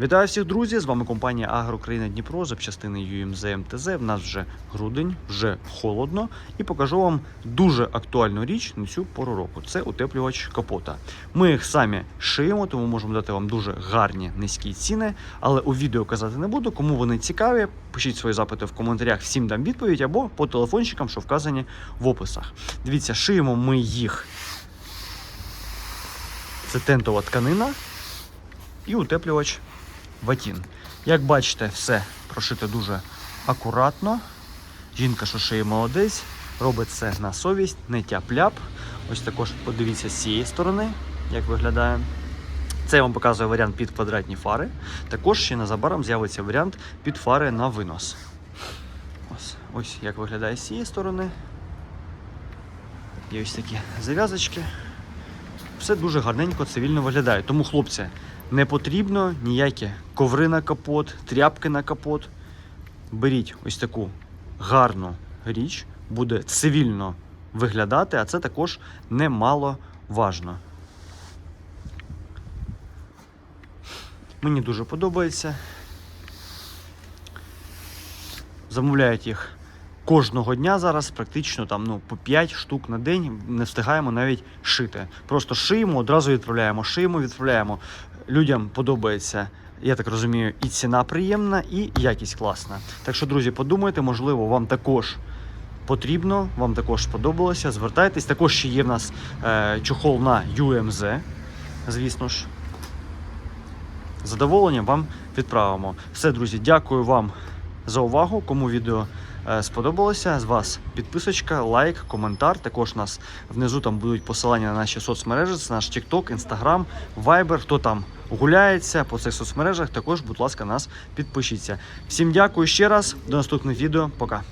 Вітаю всіх, друзі! З вами компанія Агрокраїна Дніпро, запчастини UMZ МТЗ. В нас вже грудень, вже холодно, і покажу вам дуже актуальну річ на цю пору року. Це утеплювач капота. Ми їх самі шиємо, тому можемо дати вам дуже гарні низькі ціни. Але у відео казати не буду. Кому вони цікаві, пишіть свої запити в коментарях, всім дам відповідь або по телефончикам, що вказані в описах. Дивіться, шиємо ми їх. Це тентова тканина і утеплювач ватін. Як бачите, все прошите дуже акуратно. Жінка, що шиє молодець, робить це на совість, не тяп-ляп. Ось також подивіться з цієї сторони, як виглядає. Це я вам показує варіант під квадратні фари. Також ще незабаром з'явиться варіант під фари на винос. Ось, ось як виглядає з цієї сторони. Є ось такі зав'язочки. Все дуже гарненько, цивільно виглядає. Тому, хлопці, не потрібно ніякі коври на капот, тряпки на капот. Беріть ось таку гарну річ, буде цивільно виглядати, а це також немало важно. Мені дуже подобається. Замовляють їх кожного дня зараз, практично там ну, по 5 штук на день не встигаємо навіть шити. Просто шиємо, одразу відправляємо, шиємо, відправляємо. Людям подобається, я так розумію, і ціна приємна, і якість класна. Так що, друзі, подумайте, можливо, вам також. Потрібно, вам також сподобалося. Звертайтесь. Також ще є в нас е, чохол на UMZ, звісно ж. Задоволенням вам відправимо. Все, друзі, дякую вам за увагу. Кому відео сподобалося, з вас підписочка, лайк, коментар. Також нас внизу там будуть посилання на наші соцмережі. Це наш TikTok, Instagram, Viber. Хто там гуляється по цих соцмережах, також, будь ласка, нас підпишіться. Всім дякую ще раз. До наступних відео. Пока.